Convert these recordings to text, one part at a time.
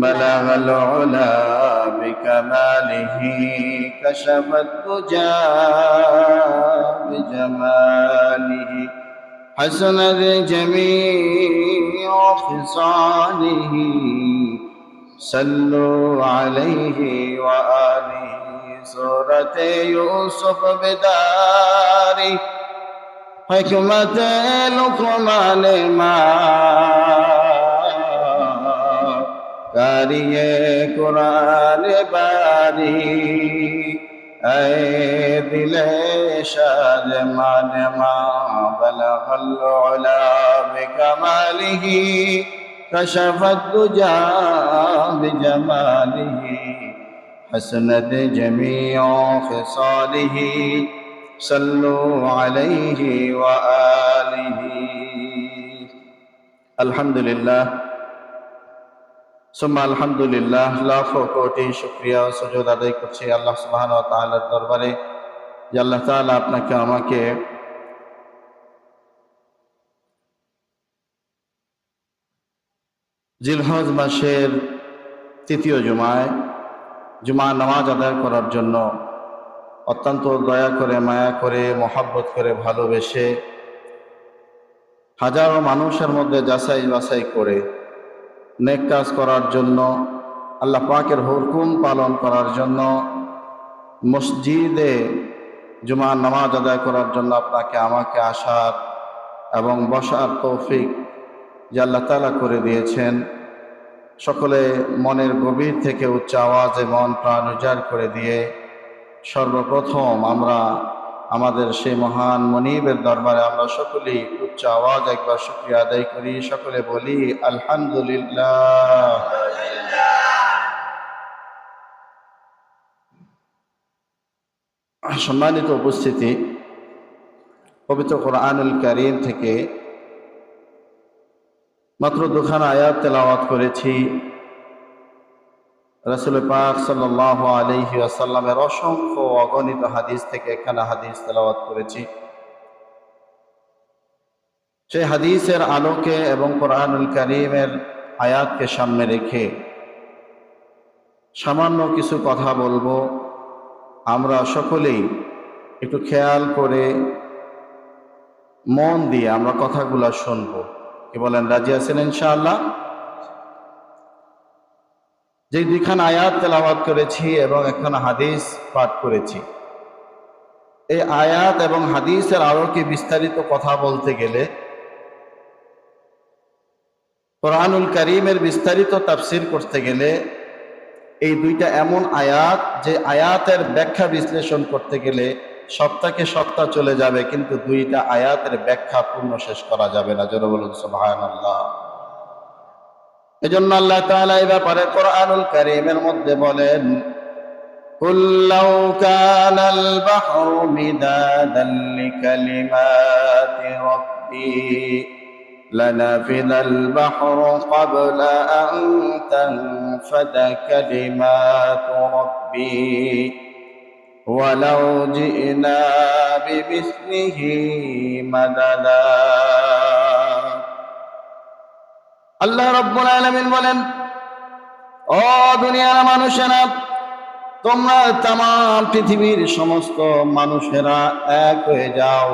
بلغ العلا بكماله كشف الدجى بجماله. حسن جميع خصاله صلوا عليه وآله. سورة يوسف بداري حكمة لقمان ما কারিয়ে কোরআন বারি এ দিলে শাদ মান মা বলগল উলা বিকমালিহি كشف الدجى بجماله حسنت جميع خصاله صلوا عليه وآله الحمد لله সুম্মা আলহামদুলিল্লাহ লাখ কোটি শুক্রিয়া ও সুযোগ আদায় করছি আল্লাহ সুবহান ও দরবারে, যে আল্লাহ তাআলা আপনাকে, আমাকে জিলহজ মাসের তৃতীয় জুমায় জুমা নামাজ আদায় করার জন্য অত্যন্ত দয়া করে, মায়া করে, মহাব্বত করে, ভালোবেসে হাজারো মানুষের মধ্যে যাচাই বাছাই করে নেক কাজ করার জন্য, আল্লাহ পাকের হুকুম পালন করার জন্য, মসজিদে জুমার নামাজ আদায় করার জন্য আপনাকে আমাকে আসার এবং বসার তৌফিক যে আল্লাহ তালা করে দিয়েছেন। সকলে মনের গভীর থেকে উচ্চ আওয়াজে মন প্রাণ উজাড় করে দিয়ে সর্বপ্রথম আমরা আমাদের সেই মহান মনিবের দরবারে আমরা সকলেই উচ্চ আওয়াজ একবার শুক্রিয়া আদায় করি। সকলে বলি, আলহামদুলিল্লাহ। সম্মানিত উপস্থিতি, পবিত্র কোরআনুল করিম থেকে মাত্র দুখানা আয়াত তেলাওয়াত করেছি। রসুল পাক সাল্লাহ আলহি আসাল্লামের অসংখ্য অগণিত হাদিস থেকে এখানে হাদিস তেলাওয়াত করেছি। সেই হাদিসের আলোকে এবং কোরআনুল করিমের আয়াতকে সামনে রেখে সামান্য কিছু কথা বলব। আমরা সকলেই একটু খেয়াল করে মন দিয়ে আমরা কথাগুলা শুনব। কি বলেন, রাজি আছেন ইনশাআল্লাহ? যে দুইখান আয়াত তেলাওয়াত করেছি এবং এখন হাদিস পাঠ করেছি। এই আয়াত এবং হাদিসের আলোকে বিস্তারিত কথা বলতে গেলে, কোরআনুল করিমের বিস্তারিত তাফসির করতে গেলে এই দুইটা এমন আয়াত যে আয়াতের ব্যাখ্যা বিশ্লেষণ করতে গেলে সপ্তাহে সপ্তাহ চলে যাবে, কিন্তু দুইটা আয়াতের ব্যাখ্যা পূর্ণ শেষ করা যাবে না। যেন বলুন এজন্য আল্লাহ তাআলা এই ব্যাপারে কোরআনুল কারীমের মধ্যে বলেন قل لو كان البحر مدادا لكلمات ربي لنفذ البحر قبل أن تنفد كلمات ربي ولو جئنا بمثله مددا আল্লাহ রব্বুল আলামিন বলেন, ও দুনিয়ার মানুষেরা, তোমরা তাম পৃথিবীর সমস্ত মানুষেরা এক হয়ে যাও।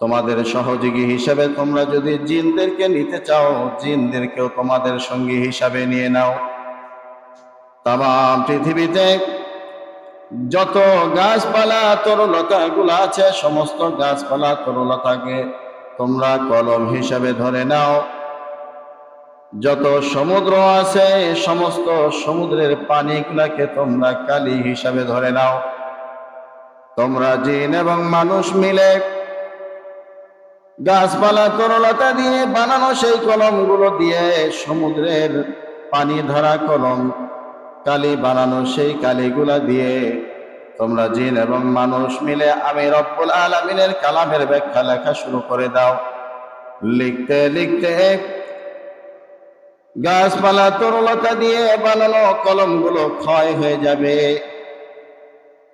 তোমাদের সহযোগী হিসাবে তোমরা যদি জিনদেরকে নিতে চাও, জিনদেরকেও তোমাদের সঙ্গী হিসাবে নিয়ে নাও। তাম পৃথিবীতে যত গাছপালা তরুলতা গুলো আছে, সমস্ত গাছপালা, তরুলতাকে তোমরা কলম হিসাবে ধরে নাও। যত সমুদ্র আছে, সমস্ত সমুদ্রের পানিগুলাকে তোমরা কালি হিসাবে ধরে নাও। তোমরা জিন এবং মানুষ মিলে গাছপালা, তরলতা দিয়ে বানানো সেই কলমগুলো দিয়ে সমুদ্রের পানি ধরা কলম, কালি বানানো সেই কালিগুলা দিয়ে তোমরা জিন এবং মানুষ মিলে আমি রব্বুল আলমিনের কালামের ব্যাখ্যা লেখা শুরু করে দাও। লিখতে লিখতে গাছপালা তরলতা দিয়ে বানানো কলমগুলো ক্ষয় হয়ে যাবে।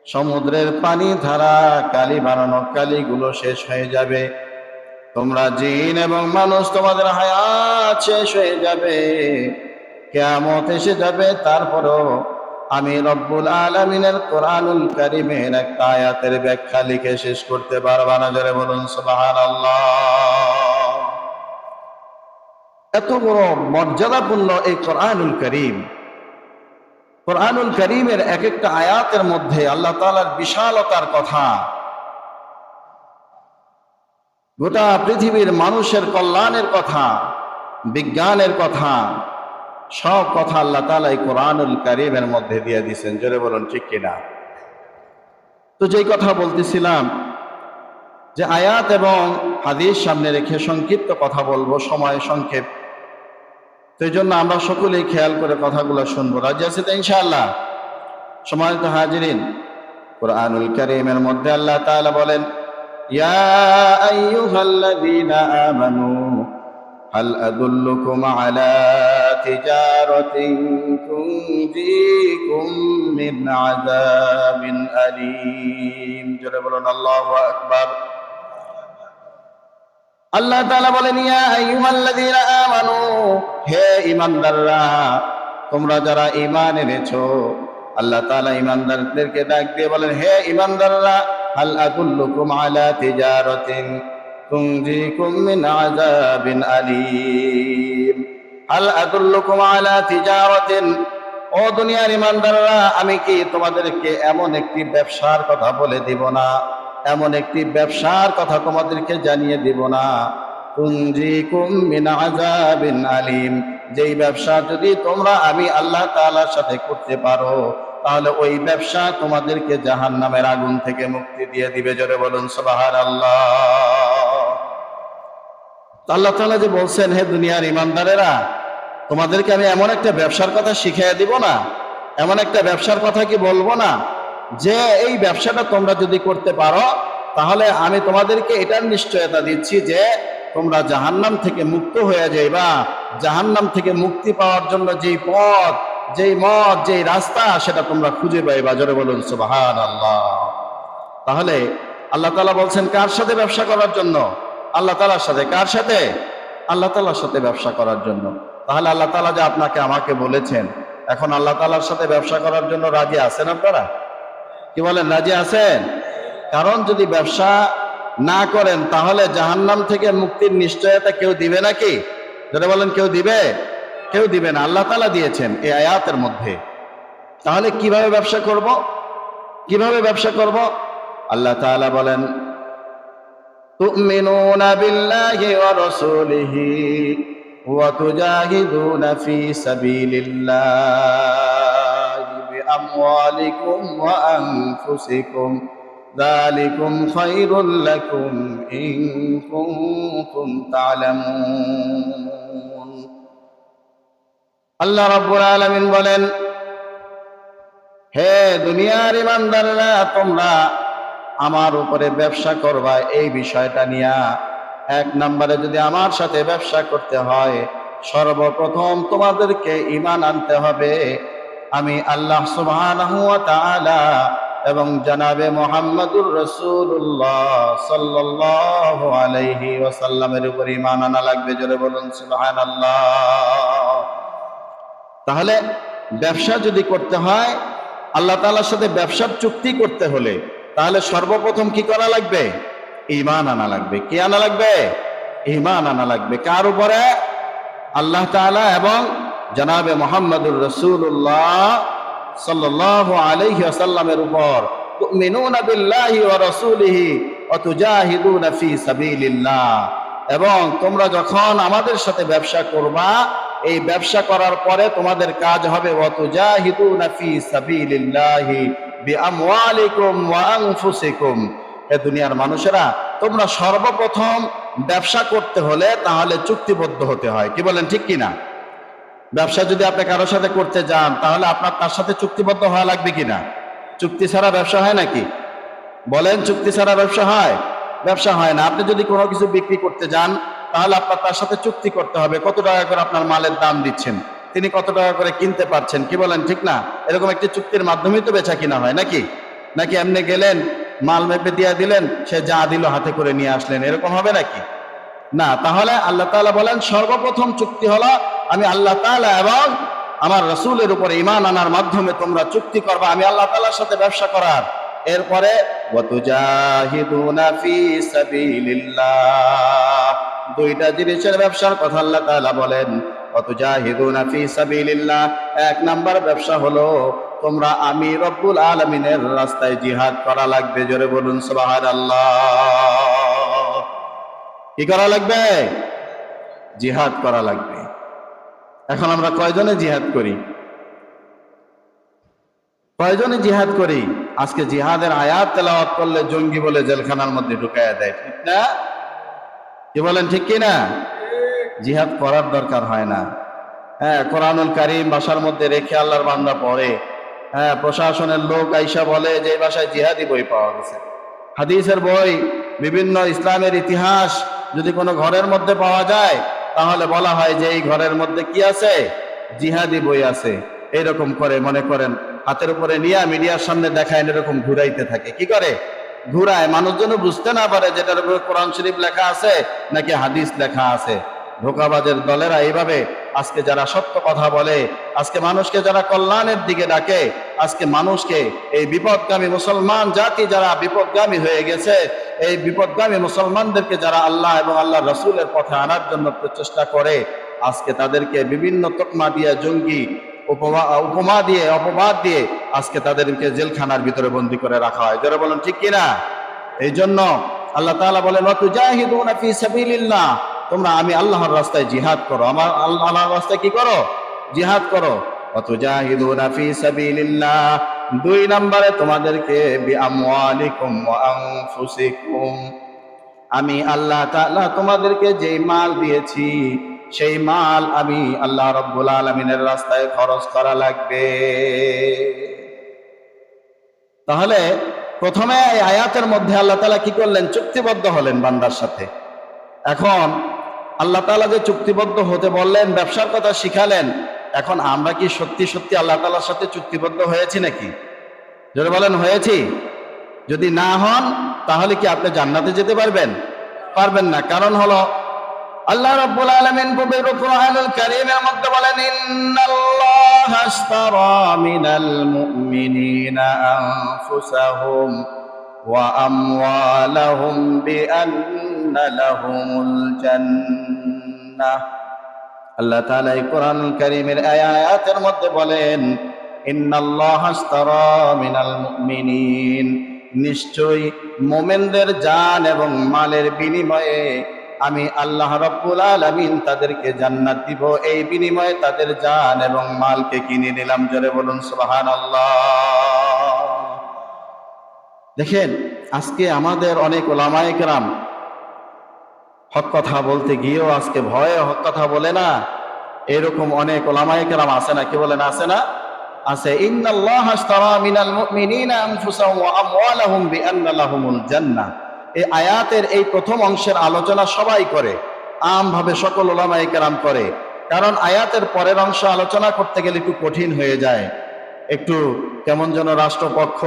সমুদ্রের পানি ধারা, কালি বানানো কালিগুলো শেষ হয়ে যাবে। তোমরা জিন এবং মানুষ তোমাদের হায়াত শেষ হয়ে যাবে। কেয়ামত এসে যাবে, তারপরও আমি রব্বুল আলমিনের কোরআনুল করিমের একটা আয়াতের ব্যাখ্যা লিখে শেষ করতে পারবা না। জোরে বলুন সুবাহান এত বড় মর্যাদাপূর্ণ এই কোরআনুল করিম। কোরআনুল করিমের এক একটা আয়াতের মধ্যে আল্লাহ তালার বিশালতার কথা। গোটা পৃথিবীর মানুষের কল্যাণের কথা, বিজ্ঞানের কথা, সব কথা আল্লাহ তালা এই কোরআনুল করিমের মধ্যে দিয়ে দিয়েছেন। জোরে বলুন, ঠিক কিনা? তো যেই কথা বলতেছিলাম, যে আয়াত এবং হাদিস সামনে রেখে সংক্ষিপ্ত কথা বলব, সময় সংক্ষেপ। এই জন্য আমরা সকলেই খেয়াল করে কথাগুলো শুনব। রাজি আছে তো ইনশাআল্লাহ? সময় তো হাজিরিন, কোরআনুল করিমের মধ্যে আল্লাহ তাআলা বলেন, ইয়া আইয়ুহাল্লাযীনা আমানু, হাল আদুল্লুকুম আলা তিজারাতিন তুনজিকুম মিন আযাবিন আলীম। জোরে বলুন, আল্লাহু আকবার। আল্লাহ তাআলা বলেন, ইয়া আইয়ুহাল্লাযীনা আমানু, হে ঈমানদাররা, তোমরা যারা ঈমান এনেছো, আল্লাহ তাআলা ঈমানদারদেরকে ডাক দিয়ে বলেন, হে ঈমানদাররা, হাল আদুল্লুকুম আলা তিজারাতিন তুনজিকুম মিন আযাবিন আলীম। হাল আদুল্লুকুম আলা তিজারাতিন। ও দুনিয়ার ঈমানদাররা, আমি কি তোমাদেরকে এমন একটি ব্যবসার কথা বলে দিব না? এমন একটি ব্যবসার কথা তোমাদেরকে জানিয়ে দিব না। আলিম। যেই ব্যবসা যদি তোমরা আমি আল্লাহ তাআলার সাথে করতে পারো, তাহলে ওই ব্যবসা তোমাদেরকে জাহান্নামের আগুন থেকে মুক্তি দিয়ে দিবে। জোরে বলুন, সুবহানাল্লাহ। আল্লাহ তাআলা যে বলছেন, হে দুনিয়ার ইমানদারেরা, তোমাদেরকে আমি এমন একটা ব্যবসার কথা শিখিয়ে দিব না? এমন একটা ব্যবসার কথা কি বলব না? যে এই ব্যবসাটা তোমরা যদি করতে পারো, তাহলে আমি তোমাদেরকে এটার নিশ্চয়তা দিচ্ছি যে তোমরা জাহান্নাম থেকে মুক্ত হয়ে যাইবা। জাহান্নাম থেকে মুক্তি পাওয়ার জন্য যেই পথ, যেই মত যেই রাস্তা, সেটা তোমরা খুঁজে পাইবা। জোরে বলুন সুবাহান আল্লাহ তাহলে আল্লাহ তালা বলছেন, কার সাথে ব্যবসা করার জন্য? আল্লাহ তালার সাথে। কার সাথে? আল্লাহ তালার সাথে ব্যবসা করার জন্য। তাহলে আল্লাহ তালা যে আপনাকে আমাকে বলেছেন, এখন আল্লাহ তালার সাথে ব্যবসা করার জন্য রাজি আছেন আপনারা? কি বলেন, রাজি আছেন? কারণ যদি ব্যবসা না করেন, তাহলে জাহান্নাম থেকে মুক্তির নিশ্চয়তা কেউ দিবে নাকি? যদি বলেন, কেউ দিবে? কেউ দিবে না। আল্লাহ তালা দিয়েছেন এই আয়াতের মধ্যে। তাহলে কীভাবে ব্যবসা করব? কীভাবে ব্যবসা করব? আল্লাহ তাআলা বলেন ওয়া তুজাহিদুনা ফি সাবিলিল্লাহি বিআমওয়ালিকুম ওয়া আনফুসিকুম ذلكم خير لكم إن كنتم تعلمون আল্লাহ রাব্বুল আলামিন বলেন হে দুনিয়ার ইমানদাররা তোমরা আমার উপরে ব্যবসা করবা এই বিষয়টা নিয়ে এক নম্বরে যদি আমার সাথে ব্যবসা করতে হয় সর্বপ্রথম তোমাদেরকে ইমান আনতে হবে আমি আল্লাহ সুবহানাহু এবং জানাবে মোহাম্মদুর রসুল্লাহ সাল্লাল্লাহু আলাইহি ওয়াসাল্লামের উপর ইমান আনা লাগবে, জোরে বলুন সুবহানাল্লাহ। তাহলে ব্যবসা যদি করতে হয়, আল্লাহ তালার সাথে ব্যবসার চুক্তি করতে হলে তাহলে সর্বপ্রথম কি করা লাগবে? ইমান আনা লাগবে। কি আনা লাগবে? ইমান আনা লাগবে। কার উপরে? আল্লাহ তাআলা এবং জানাবে মোহাম্মদুর রসুল্লাহ সাল্লাল্লাহু আলাইহি আসাল্লামের উপর এবং তোমরা যখন আমাদের সাথে ব্যবসা করবা, এই ব্যবসা করার পরে তোমাদের কাজ হবে দুনিয়ার মানুষেরা, তোমরা সর্বপ্রথম ব্যবসা করতে হলে তাহলে চুক্তিবদ্ধ হতে হয়। কি বলেন, ঠিক কিনা? ব্যবসা যদি আপনি কারোর সাথে করতে যান, তাহলে আপনার তার সাথে চুক্তিবদ্ধ হওয়া লাগবে কিনা? চুক্তি ছাড়া ব্যবসা হয় নাকি? বলেন, চুক্তি ছাড়া ব্যবসা হয়? ব্যবসা হয় না। আপনি যদি কোনো কিছু বিক্রি করতে যান, তাহলে আপনার তার সাথে চুক্তি করতে হবে। কত টাকা করে আপনার মালের দাম দিচ্ছেন? তিনি কত টাকা করে কিনতে পারছেন? কি বলেন, ঠিক না? এরকম একটি চুক্তির মাধ্যমেই তো বেচা কিনা হয় নাকি? নাকি এমনি গেলেন, মাল মেপে দিয়ে দিলেন, সে যা দিল হাতে করে নিয়ে আসলেন? এরকম হবে নাকি? না, তাহলে আল্লাহ তাআলা বলেন, সর্বপ্রথম চুক্তি হলো আমি আল্লাহ তাআলা এবং আমার রসুলের উপরে ইমান আনার মাধ্যমে তোমরা চুক্তি করবা। আমি আল্লাহ তাআলার সাথে ব্যবসা করার। এরপরে দুইটা জিনিসের ব্যবসার কথা আল্লাহ তাআলা বলেন এক নাম্বার ব্যবসা হলো, তোমরা আমি রব্বুল আলামিনের রাস্তায় জিহাদ করা লাগবে। জোরে বলুন, সুবহানাল্লাহ। কি করা লাগবে? জিহাদ করা লাগবে। এখন আমরা কয়জনে জিহাদ করি? কয়জনে জিহাদ করি? আজকে জিহাদের আয়াত তেলাওয়াত করলে জঙ্গি বলে জেলখানার মধ্যে ঢুকাইয়া দেয়, ঠিক না? কি বলেন, ঠিক কি না জিহাদ করার দরকার হয় না। হ্যাঁ কোরআনুল কারিম বাসার মধ্যে রেখে আল্লাহর বান্দা পড়ে। হ্যাঁ প্রশাসনের লোক আইসা বলে যে বাসায় জিহাদি বই পাওয়া গেছে। হাদিসের বই, বিভিন্ন ইসলামের ইতিহাস যদি কোনো ঘরের মধ্যে পাওয়া যায় তাহলে বলা হয় যে এই ঘরের মধ্যে কি আছে? জিহাদি বই আছে। এরকম করে মনে করেন, হাতের উপরে নিয়ে মিডিয়ার সামনে দেখায়, এরকম ঘুরাইতে থাকে। কি করে? ঘুরায়। মানুষ যেন বুঝতে না পারে যেটার উপরে কোরআন শরীফ লেখা আছে নাকি হাদিস লেখা আছে। ধোকাবাজের দলেরা এইভাবে, আজকে যারা সত্য কথা বলে, আজকে মানুষকে যারা কল্যাণের দিকে ডাকে, আজকে মানুষকে এই বিপদগামী মুসলমান জাতি যারা বিপদগামী হয়ে গেছে, এই বিপদগামী মুসলমানদেরকে যারা আল্লাহ এবং আল্লাহ রসুলের পথে আনার জন্য প্রচেষ্টা করে, আজকে তাদেরকে বিভিন্ন তকমা দিয়ে, জঙ্গি উপমা উপমা দিয়ে, অপবাদ দিয়ে আজকে তাদেরকে জেলখানার ভিতরে বন্দি করে রাখা হয়। যারা বলেন, ঠিক কিনা? এই জন্য আল্লাহ তাআলা বলেন তোমরা আমি আল্লাহর রাস্তায় জিহাদ করো। আমার আল্লাহ আল্লাহর রাস্তায় কি করো? জিহাদ করো। ওয়াতুজাহিদুনা ফি সাবিলিল্লাহ। দুই নম্বরে তোমাদেরকে আমি আল্লাহ তাআলা তোমাদেরকে যেই মাল দিয়েছি, সেই মাল আমি আল্লাহ রব্বুল আলমিনের রাস্তায় খরচ করা লাগবে। তাহলে প্রথমে আয়াতের মধ্যে আল্লাহ তালা কি করলেন? চুক্তিবদ্ধ হলেন বান্দার সাথে। এখন আল্লাহ তালা যে চুক্তিবদ্ধ হতে বললেন, ব্যবসার কথা শিখালেন, এখন আমরা কি সত্যি সত্যি আল্লাহ তালার সাথে চুক্তিবদ্ধ হয়েছি নাকি? যদি বলেন, হয়েছি। যদি না হন, তাহলে কি আপনি জান্নাতে যেতে পারবেন? পারবেন না। কারণ হলো, আল্লাহ রাব্বুল আলামিন পবিত্র কোরআনুল কারীমের মধ্যে বলেন, ইন্নাল্লাহা আশতারা মিনাল মুমিনিনা আনফুসাহুম। আমওয়ালাহুম বিআন্না লাহুমুল জান্নাহ আল্লাহ তাআলা এই কোরআনুল কারীমের আয়াতের মধ্যে বলেন, ইন্নাল্লাহা আশতারা মিনাল মুমিনিন। নিশ্চয়ই মোমেনদের জান এবং মালের বিনিময়ে আমি আল্লাহ রব্বুল আলামিন তাদেরকে জান্নাত দিব। এই বিনিময়ে তাদের জান এবং মালকে কিনে নিলাম। জোরে বলুন, সুবহানাল্লাহ। দেখেন, আজকে আমাদের অনেক ওলামায়ে কেরাম হক কথা বলতে গিয়েও আজকে ভয়ে হক কথা বলে না। এরকম অনেক ওলামায়ে কেরাম আছে না? কি বলেন, আছে না? আছে, ইন্নাল্লাহ আশতারা মিনাল মুমিনিনা আনফুসাহুম ওয়া আমওয়ালাহুম এই আয়াতের এই প্রথম অংশের আলোচনা সবাই করে, আমভাবে সকল ওলামাই কেরাম করে। কারণ আয়াতের পরের অংশ আলোচনা করতে গেলে একটু কঠিন হয়ে যায়। একটু কেমন যেন রাষ্ট্রপক্ষ,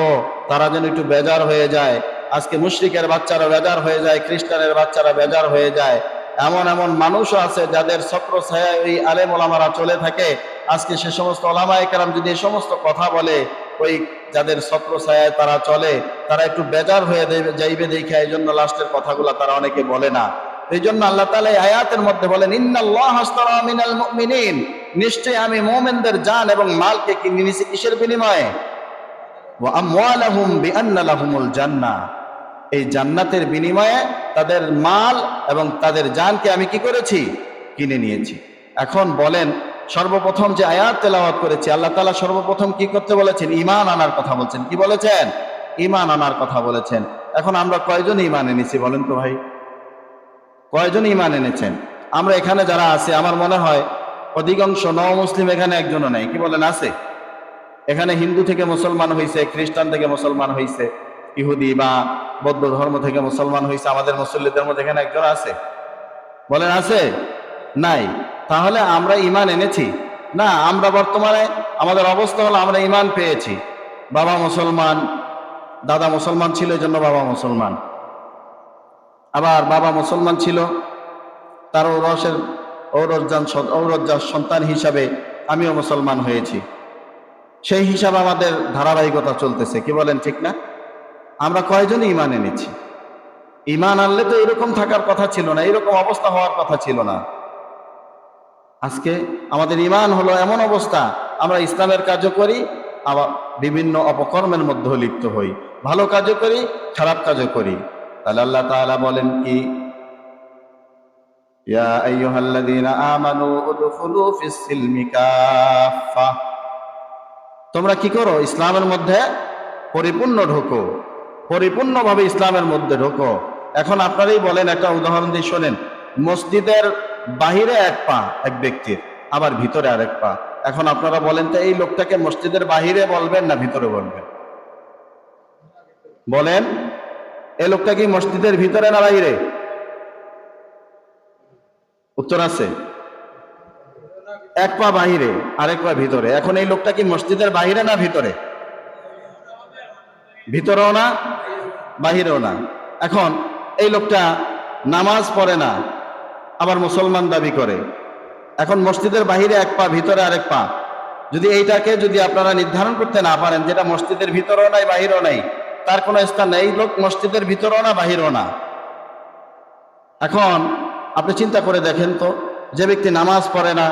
তারা যেন একটু বেজার হয়ে যায়। আজকে মুশ্রিকের বাচ্চারা বেজার হয়ে যায়, খ্রিস্টানের বাচ্চারা বেজার হয়ে যায়। এমন এমন মানুষও আছে যাদের ছত্র ছায়ায় ওই আলেম ওলামারা চলে থাকে। আজকে সে সমস্ত ওলামায় কেরাম যদি এই সমস্ত কথা বলে, ওই যাদের ছত্র ছায়ায় তারা চলে, তারা একটু বেজার হয়ে যাইবে দেখে এই জন্য লাস্টের কথাগুলো তারা অনেকে বলে না। এই জন্য আল্লাহ তালা এই আয়াতের মধ্যে বলেন, ইন্নাল্লাহ আশতারা মিনাল মুমিনিন। নিশ্চয়ই আমি মুমিনদের জান এবং মালকে কিনে নিয়েছি কিসের বিনিময়ে? লাহুমুল এই জান্নাতের বিনিময়ে তাদের মাল এবং তাদের জানকে আমি কি করেছি? কিনে নিয়েছি। এখন বলেন, সর্বপ্রথম যে আয়াত তেলাওয়াত করেছি, আল্লাহ তালা সর্বপ্রথম কি করতে বলেছেন? ইমান আনার কথা বলছেন। কি বলেছেন? ইমান আনার কথা বলেছেন। এখন আমরা কয়জন ইমান এনেছি বলেন তো ভাই? কয়জন ইমান এনেছেন? আমরা এখানে যারা আছে, আমার মনে হয় অধিকাংশ ন মুসলিম এখানে একজনও নেই। কি বলেন, আছে? এখানে হিন্দু থেকে মুসলমান হয়েছে খ্রিস্টান থেকে মুসলমান হয়েছে ইহুদি বা বৌদ্ধ ধর্ম থেকে মুসলমান হয়েছে আমাদের মুসল্লিদের মধ্যে এখানে একজন আছে। বলেন, আছে? নাই। তাহলে আমরা ইমান এনেছি? না, আমরা বর্তমানে আমাদের অবস্থা হলো আমরা ইমান পেয়েছি। বাবা মুসলমান, দাদা মুসলমান ছিল এই জন্য বাবা মুসলমান। আবার বাবা মুসলমান ছিল, তার ঔরসের ঔরজান ঔরজার সন্তান হিসাবে আমিও মুসলমান হয়েছি। সেই হিসাবে আমাদের ধারাবাহিকতা চলতেছে, কি বলেন ঠিক না? আমরা কয়জন ইমান এনেছি? ইমান আনলে তো এরকম থাকার কথা ছিল না, এরকম অবস্থা হওয়ার কথা ছিল না। আজকে আমাদের ইমান হলো এমন অবস্থা, আমরা ইসলামের কাজও করি, আবার বিভিন্ন অপকর্মের মধ্যে লিপ্ত হই। ভালো কাজও করি, খারাপ কাজও করি। তাহলে আল্লাহ তাআলা বলেন কি? ইয়া তোমরা কি করো? ইসলামের মধ্যে পরিপূর্ণ ঢোকো। পরিপূর্ণভাবে ইসলামের মধ্যে ঢোকো। এখন আপনারাই বলেন একটা উদাহরণ দিয়ে শোনেন। মসজিদের বাহিরে এক পা এক ব্যক্তির, আবার ভিতরে আরেক পা। এখন আপনারা বলেন, তো এই লোকটাকে মসজিদের বাহিরে বলবেন না ভিতরে বলবেন? বলেন এই লোকটা কি মসজিদের ভিতরে না বাইরে? উত্তর আছে। এক পা বাহিরে, আরেক পা ভিতরে। এখন এই লোকটা কি মসজিদের বাহিরে না ভিতরে? ভিতরেও না, বাহিরেও না। এখন এই লোকটা নামাজ পড়ে না, আবার মুসলমান দাবি করে। এখন মসজিদের বাহিরে এক পা, ভিতরে আরেক পা। যদি এইটাকে যদি আপনারা নির্ধারণ করতে না পারেন, যেটা মসজিদের ভিতরেও নাই, বাহিরেও নাই তার কোনো স্থান নেই। লোক মসজিদের ভিতরেও না, বাহিরও না। এখন আপনি চিন্তা করে দেখেন তো, যে ব্যক্তি নামাজ পড়ে না,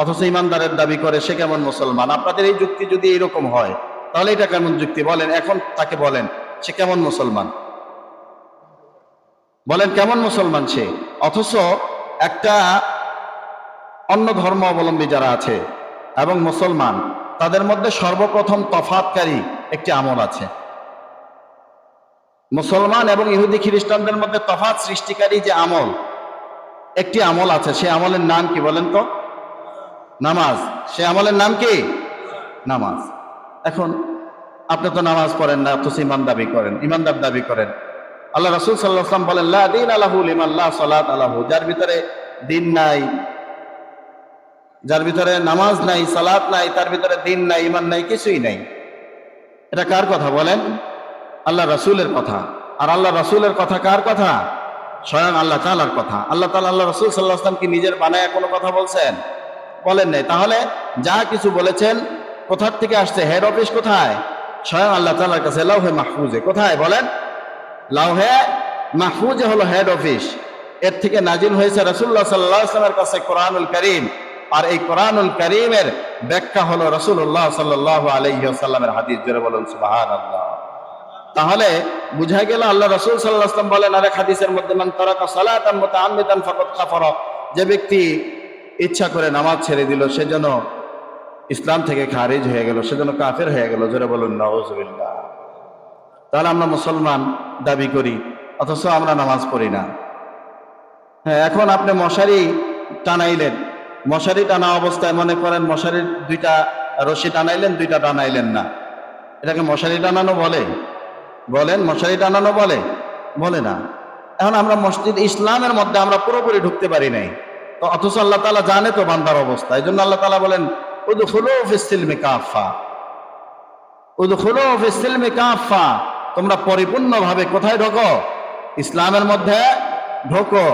অথচ ইমানদারের দাবি করে, সে কেমন মুসলমান? আপনাদের এই যুক্তি যদি এরকম হয়, তাহলে এটা কেমন যুক্তি? বলেন, এখন তাকে বলেন, সে কেমন মুসলমান? বলেন, কেমন মুসলমান সে? অথচ একটা অন্য ধর্ম অবলম্বী যারা আছে এবং মুসলমান, তাদের মধ্যে সর্বপ্রথম তফাতকারী একটি আমল আছে। মুসলমান এবং ইহুদি খ্রিস্টানদের মধ্যে তফাৎ সৃষ্টিকারী যে আমল, একটি আমল আছে, সে আমলের নাম কি বলেন তো? নামাজ। সে আমলের নাম কি? নামাজ। এখন, আপনি তো নামাজ পড়েন না অথচ ইমান দাবি করেন ইমানদার দাবি করেন। আল্লাহ রসুল সাল্লাহাম বলেন দিন আলাহুল ইমাল্লাহ সালাত আলাহু। যার ভিতরে দিন নাই, যার ভিতরে নামাজ নাই, সালাত নাই, তার ভিতরে দিন নাই ইমান নাই, কিছুই নাই। এটা কার কথা বলেন? আল্লাহ রাসূলের কথা। আর আল্লাহ রাসূলের কথা কার কথা? স্বয়ং আল্লাহ তাআলার কথা। আল্লাহ তালা আল্লাহ রাসূল সাল্লাল্লাহু আলাইহি কি নিজের বানায় কোনো কথা বলছেন? বলেন নাই। তাহলে যা কিছু বলেছেন, কোথার থেকে আসছে? হেড অফিস কোথায়? স্বয়ং আল্লাহ তাআলার কাছে, লাউহে মাহফুজে। কোথায়? বলেন। লাউহে মাহফুজে হলো হেড অফিস। এর থেকে নাজিল হয়েছে রাসূলুল্লাহ সাল্লাল্লাহু আলাইহি ওয়াসাল্লামের কাছে কোরআনুল করিম। আর এই কোরআনুল করিমের ব্যাখ্যা হলো রাসূলুল্লাহ সাল্লাল্লাহু আলাইহি ওয়াসাল্লামের হাদিস। জোরে বলুন, সুবহানাল্লাহ। তাহলে বুঝা গেল আল্লাহ রসুল সাল্লাহ আসলাম বলেন আরেক হাদিসের মধ্যে, মান তারাকা সালাতান মুতাআম্মিদান যে ব্যক্তি ইচ্ছা করে নামাজ ছেড়ে দিল সেজন্য ইসলাম থেকে খারিজ হয়ে গেল সেজন্য কাফের হয়ে গেল, জোরে বলুন, নাউজুবিল্লাহ। তাহলে আমরা মুসলমান দাবি করি, অথচ আমরা নামাজ পড়ি না। হ্যাঁ এখন আপনি মশারি টানাইলেন। মশারি টানা অবস্থায়, মনে করেন মশারির দুইটা রশি টানাইলেন, দুইটা টানাইলেন না। এটাকে মশারি টানানো বলে? বলেন, মশারি টানানো বলে? বলে না। এখন আমরা মসজিদ ইসলামের মধ্যে আমরা পুরোপুরি ঢুকতে পারি নাই। তো অথচ আল্লাহ তালা জানে তো বান্দার অবস্থা। এই জন্য আল্লাহ তালা বলেন উদু খুলো ফিসিলমে কাফা উদু খুলো ফিসিলমে কাফা তোমরা পরিপূর্ণভাবে কোথায় ঢোকো? ইসলামের মধ্যে ঢোকো।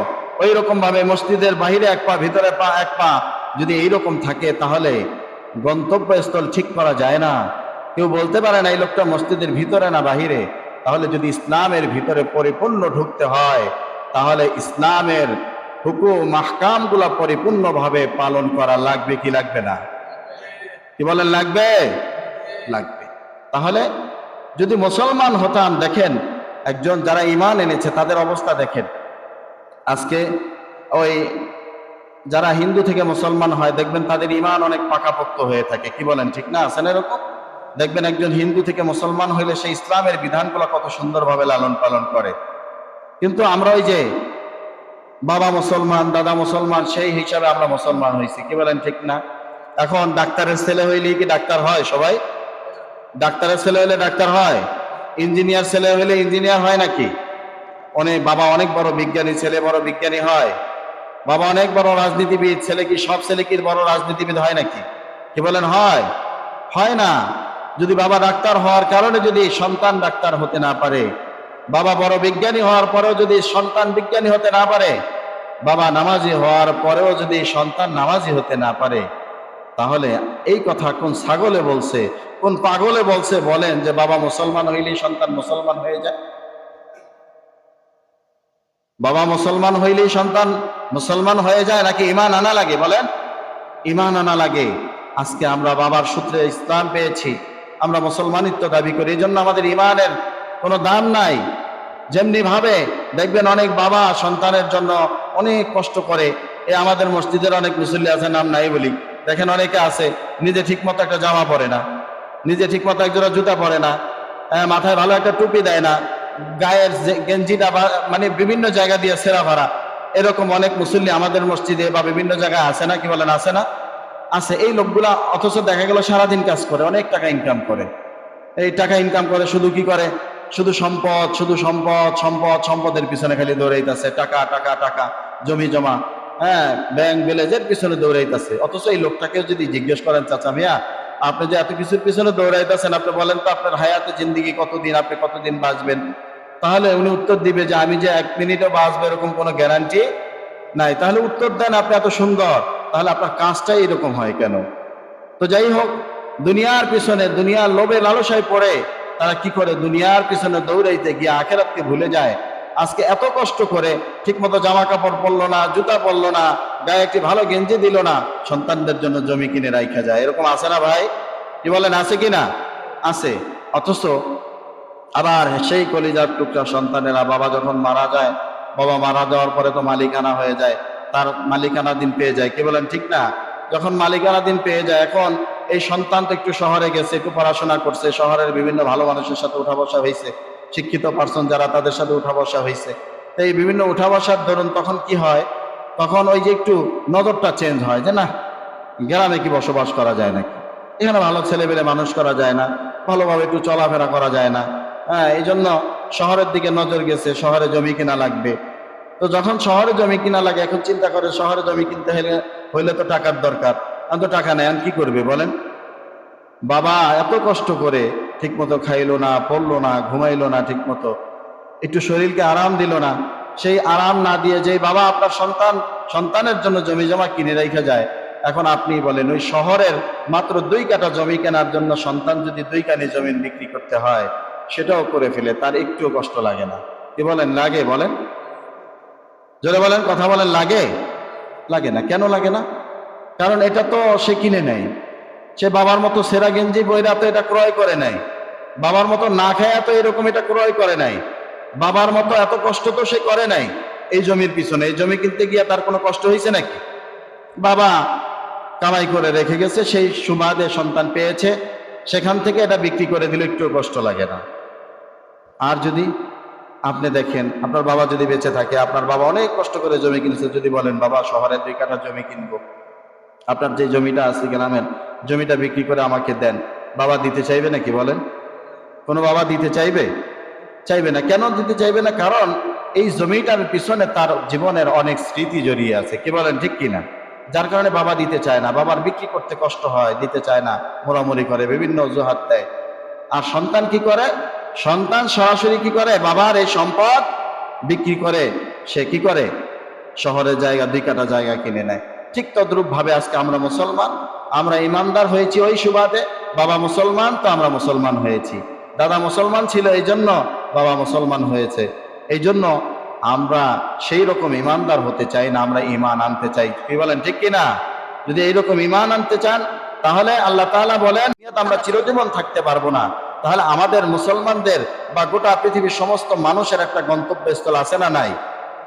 ওই রকম ভাবে মসজিদের বাহিরে এক পা, ভিতরে পা, এক পা। যদি এইরকম থাকে তাহলে গন্তব্যস্থল ঠিক করা যায় না। কেউ বলতে পারে না, এই লোকটা মসজিদের ভিতরে না বাহিরে? তাহলে যদি ইসলামের ভিতরে পরিপূর্ণ ঢুকতে হয়, তাহলে ইসলামের হুকুম, মাহকামগুলো পরিপূর্ণভাবে পালন করা লাগবে কি লাগবে না? কি বলেন লাগবে? লাগবে। তাহলে যদি মুসলমান হতাম, দেখেন, একজন যারা ইমান এনেছে, তাদের অবস্থা দেখেন। আজকে ওই যারা হিন্দু থেকে মুসলমান হয়, দেখবেন তাদের ইমান অনেক পাকাপোক্ত হয়ে থাকে। কি বলেন, ঠিক না? আছেন এরকম? দেখবেন একজন হিন্দু থেকে মুসলমান হইলে সে ইসলামের বিধানগুলো কত সুন্দরভাবে লালন পালন করে। কিন্তু আমরা ওই যে বাবা মুসলমান, দাদা মুসলমান, সেই হিসাবে আমরা মুসলমান হয়েছি কি বলেন ঠিক না? এখন ডাক্তারের ছেলে হইলে কি ডাক্তার হয় সবাই? ডাক্তারের ছেলে হইলে ডাক্তার হয়? ইঞ্জিনিয়ার ছেলে হইলে ইঞ্জিনিয়ার হয় নাকি? অনেক বাবা অনেক বড় বিজ্ঞানী, ছেলে বড় বিজ্ঞানী হয়। বাবা অনেক বড় রাজনীতিবিদ, ছেলে কি সব ছেলে কি বড় রাজনীতিবিদ হয় নাকি? কি বলেন হয়? হয় না। যদি বাবা ডাক্তার হওয়ার কারণে যদি সন্তান ডাক্তার হতে না পারে, বাবা বড় বিজ্ঞানী হওয়ার পরেও যদি সন্তান বিজ্ঞানী হতে না পারে, বাবা নামাজি হওয়ার পরেও যদি সন্তান নামাজি হতে না পারে, তাহলে এই কথা কোন ছাগলে বলছে, কোন পাগলে বলছে বলেন যে বাবা মুসলমান হইলেই সন্তান মুসলমান হয়ে যায়। বাবা মুসলমান হইলেই সন্তান মুসলমান হয়ে যায় নাকি ইমান আনা লাগে বলেন? ইমান আনা লাগে। আজকে আমরা বাবার সূত্রে ইসলাম পেয়েছি। আমরা মুসলমানিত্ব দাবি করি, এই জন্য আমাদের ইমানের কোনো দাম নাই। যেমনি ভাবে দেখবেন অনেক বাবা সন্তানের জন্য অনেক কষ্ট করে, এ আমাদের মসজিদের অনেক মুসল্লি আছে, নাম নাই বলি। দেখেন অনেকে আছে, নিজে ঠিকমতো একটা জামা পরে না, নিজে ঠিকমতো একজোড়া জুতা পরে না মাথায় ভালো একটা টুপি দেয় না, গায়ের গেঞ্জিটা মানে বিভিন্ন জায়গা দিয়ে সেরা ভরা। এরকম অনেক মুসল্লি আমাদের মসজিদে বা বিভিন্ন জায়গায় আছে না কি বলেন, আছে না? আছে। এই লোকগুলা অথচ দেখা গেল সারাদিন কাজ করে, অনেক টাকা ইনকাম করে। এই টাকা ইনকাম করে শুধু কি করে? শুধু সম্পদ শুধু সম্পদ সম্পদ, সম্পদের পিছনে খালি দৌড়াইতেছে। টাকা টাকা টাকা, জমি জমা হ্যাঁ ব্যাংক ভিলেজের পিছনে দৌড়াইতেছে। অথচ এই লোকটাকে যদি জিজ্ঞেস করেন, চাচা মিয়া আপনি যে এত কিছুর পিছনে দৌড়াইতেছেন, আপনি বলেন তো আপনার হায়াতে জিন্দিগি কতদিন, আপনি কতদিন বাঁচবেন? তাহলে উনি উত্তর দিবে যে, আমি যে এক মিনিটও বাঁচবো, এরকম কোনো গ্যারান্টি নাই। তাহলে উত্তর দেন, আপনি এত সুন্দর। তাহলে আপনার কাজটাই এরকম হয় কেন? তো যাই হোক, দুনিয়ার পিছনে, দুনিয়ার লোভে লালসায় পড়ে, তারা কি করে? দুনিয়ার পিছনে দৌড়াইতে গিয়ে আখেরাতকে ভুলে যায়। আজকে এত কষ্ট করে ঠিকমতো জামা কাপড় পরলো না, জুতা পরলো না, গায়ে একটি ভালো গেঞ্জি দিল না, সন্তানদের জন্য জমি কিনে রাখা যায়। এরকম আছে না ভাই? কি বলেন, আছে কি না? আছে। অথচ আবার সেই কলিজার টুকরা সন্তানেরা বাবা যখন মারা যায়, বাবা মারা যাওয়ার পরে তো মালিকানা হয়ে যায়। তার মালিকানা দিন পেয়ে যায়। কি বলেন, ঠিক না? যখন মালিকানা দিন পেয়ে যায়, এখন এই সন্তান তো একটু শহরে গেছে, একটু পড়াশোনা করছে, শহরের বিভিন্ন ভালো মানুষের সাথে উঠা বসা হয়েছে, শিক্ষিত পার্সন যারা তাদের সাথে উঠা বসা হয়েছে। তো এই বিভিন্ন উঠা বসার ধরুন তখন কি হয়? তখন ওই যে একটু নজরটা চেঞ্জ হয়, যে না, গ্রামে কি বসবাস করা যায় নাকি? এখানে ভালো ছেলেবেলে মানুষ করা যায় না, ভালোভাবে একটু চলাফেরা করা যায় না। হ্যাঁ এই জন্য শহরের দিকে নজর গেছে, শহরে জমি কিনা লাগবে তো যখন শহরে জমি কিনা লাগে, এখন চিন্তা করে শহরে জমি কিনতে হলে হইলে তো টাকার দরকার। এখন তো টাকা এখন কি করবে বলেন? বাবা, এত কষ্ট করে ঠিকমতো খাইলো না, পড়ল না, ঘুমাইলো না ঠিকমতো। একটু শরীরকে আরাম দিল না। সেই আরাম না দিয়ে যে বাবা আপনার সন্তান, সন্তানের জন্য জমি জমা কিনে রেখে যায়। এখন আপনি বলেন, ওই শহরের মাত্র দুই কাটা জমি কেনার জন্য সন্তান যদি দুই কানি জমি বিক্রি করতে হয়, সেটাও করে ফেলে, তার একটুও কষ্ট লাগে না। কি বলেন? লাগে, বলেন? জোরে বলেন, কথা বলেন, লাগে? লাগে না। কেন লাগে না? কারণ এটা তো সে কিনে নেয়। সে বাবার মতো সেরা গেঞ্জি বইরা তো এটা ক্রয় করে নাই বাবার মতো না খায় তো এরকম এটা ক্রয় করে নাই বাবার মতো এত কষ্ট তো সে করে নাই এই জমির পিছনে। এই জমি কিনতে গিয়ে তার কোনো কষ্ট হয়েছে নাকি? বাবা কামাই করে রেখে গেছে, সেই সুবাদে সন্তান পেয়েছে। সেখান থেকে এটা বিক্রি করে দিলে একটু কষ্ট লাগে না। আর যদি আপনি দেখেন, আপনার বাবা যদি বেঁচে থাকে, আপনার বাবা অনেক কষ্ট করে জমি কিনছে, যদি বলেন, বাবা, শহরে দুই কাঠা জমি কিনবো। আপনার যে জমিটা আছে গ্রামের, জমিটা বিক্রি করে আমাকে দেন। বাবা দিতে চাইবে নাকি বলেন? কোনো বাবা দিতে চাইবে? চাইবে না। কেন দিতে চাইবে না? কারণ এই জমিটার পিছনে তার জীবনের অনেক স্মৃতি জড়িয়ে আছে। কি বলেন, ঠিক কিনা? যার কারণে বাবা দিতে চায় না। বাবার বিক্রি করতে কষ্ট হয়, দিতে চায় না মোড়ামুড়ি করে, বিভিন্ন অজুহাত দেয়। আর সন্তান কি করে? সন্তান সরাসরি কি করে? বাবার এই সম্পদ বিক্রি করে। সে কি করে? শহরের জায়গা, দুই কাটা জায়গা কিনে নেয়। ঠিক তদ্রূপ ভাবে আজকে আমরা মুসলমান, আমরা ইমানদার হয়েছি ওই সুবাদে, বাবা মুসলমান, তো আমরা মুসলমান হয়েছি। দাদা মুসলমান ছিল, এই জন্য বাবা মুসলমান হয়েছে। এই জন্য আমরা সেই রকম ইমানদার হতে চাই না, আমরা ইমান আনতে চাই। কি বলেন, ঠিক কিনা যদি এইরকম ইমান আনতে চান, তাহলে আল্লাহ তাআলা বলেন আমরা চিরজীবন থাকতে পারব না। তাহলে আমাদের মুসলমানদের বা গোটা পৃথিবীর সমস্ত মানুষের একটা গন্তব্যস্থল আছে না নাই?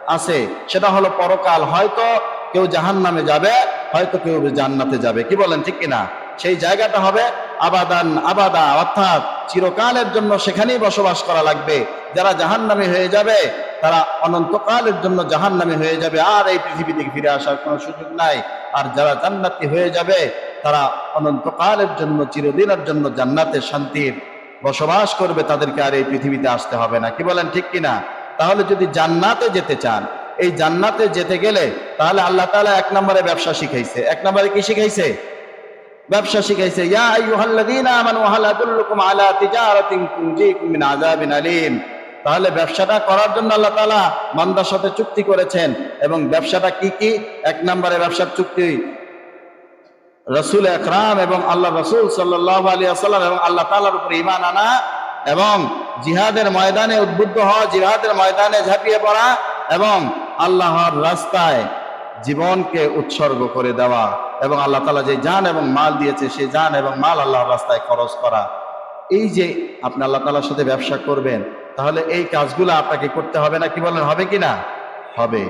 আছে। সেটা হলো পরকাল। হয়তো কেউ জাহান নামে যাবে, হয়তো কেউ জান্নাতে যাবে। কি বলেন, ঠিক কিনা? সেই জায়গাটা হবে আবাদান, আবাদা, অর্থাৎ চিরকালের জন্য সেখানেই বসবাস করা লাগবে। যারা জাহান নামে হয়ে যাবে, তারা অনন্তকালের জন্য জাহান নামে হয়ে যাবে। আর এই পৃথিবী থেকে ফিরে আসার কোনো সুযোগ নাই। আর যারা জান্নাতি হয়ে যাবে, তারা অনন্তকালের জন্য, চিরদিনের জন্য জান্নাতের শান্তির বসবাস করবে, তাদেরকে আর এই পৃথিবীতে আসতে হবে না। কি বলেন, ঠিক কিনা? তাহলে যদি জান্নাতে যেতে চান, এই জান্নাতে যেতে গেলে তাহলে আল্লাহ তালা এক নম্বরে ব্যবসা শিখাইছে। এক নম্বরে কি শিখাইছে? ব্যবসা শিখাইছে তাহলে ব্যবসাটা করার জন্য আল্লাহ তাআলা বান্দার সাথে চুক্তি করেছেন। এবং ব্যবসাটা কি কি? এক নম্বরে ব্যবসার চুক্তি রসুল একরাম এবং আল্লাহ রসুল সাল্লাহ আলী আসাল্লাম এবং আল্লাহ তালার উপরে ইমান আনা এবং জিহাদের ময়দানে উদ্বুদ্ধ হওয়া, জিহাদের ময়দানে ঝাঁপিয়ে পড়া এবং আল্লাহর রাস্তায় জীবনকে উৎসর্গ করে দেওয়া এবং আল্লাহ তালা যে যান এবং মাল দিয়েছে, সেই যান এবং মাল আল্লাহর রাস্তায় খরচ করা। এই যে আপনি আল্লাহ তালার সাথে ব্যবসা করবেন, তাহলে এই কাজগুলো আপনাকে করতে হবে না, কি বলেন, হবে কি না? হবে।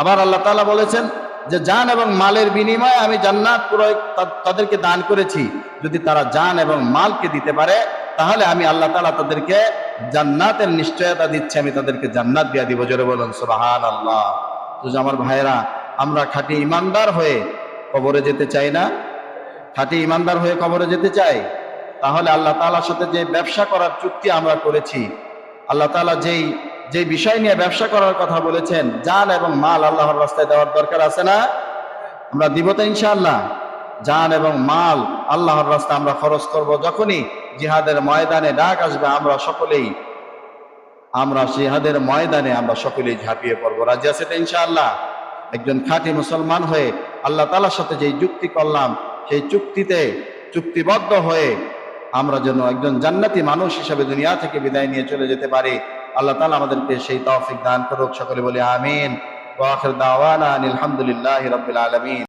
আবার আল্লাহ তালা বলেছেন যে যান এবং মালের বিনিময়ে আমি জান্নাত তাদেরকে দান করেছি। যদি তারা যান এবং মালকে দিতে পারে, তাহলে আমি আল্লাহ তালা তাদেরকে জান্নাতের নিশ্চয়তা দিচ্ছি। আমি তাদেরকে জান্নাত দিয়া দিব। জোরে বলুন সুবাহান আল্লাহ তো আমার ভাইয়েরা, আমরা খাঁটি ইমানদার হয়ে কবরে যেতে চাই না? খাঁটি ইমানদার হয়ে কবরে যেতে চাই? তাহলে আল্লাহ তালার সাথে যে ব্যবসা করার চুক্তি আমরা করেছি, আল্লাহ তালা যেই যে বিষয় নিয়ে ব্যবসা করার কথা বলেছেন জান এবং মাল আল্লাহর রাস্তায় দেওয়ার দরকার আছে না? আমরা দিব তো ইনশাআল্লাহ। জান এবং মাল আল্লাহর রাস্তায় আমরা খরচ করব যখনই জিহাদের ময়দানে ডাক আসবে, আমরা সকলেই, আমরা জিহাদের ময়দানে আমরা সকলেই ঝাঁপিয়ে পড়ব। রাজি আছে তো ইনশাআল্লাহ? একজন খাঁটি মুসলমান হয়ে আল্লাহ তালার সাথে যেই চুক্তি করলাম, সেই চুক্তিতে চুক্তিবদ্ধ হয়ে আমরা যেন একজন জান্নাতি মানুষ হিসেবে দুনিয়া থেকে বিদায় নিয়ে চলে যেতে পারি। আল্লাহ তালা আমাদেরকে সেই তৌফিক দান করুক, সকলে বলি আমিন। ওয়াখির দাওয়ানা আলহামদুলিল্লাহ রবিল আলমিন।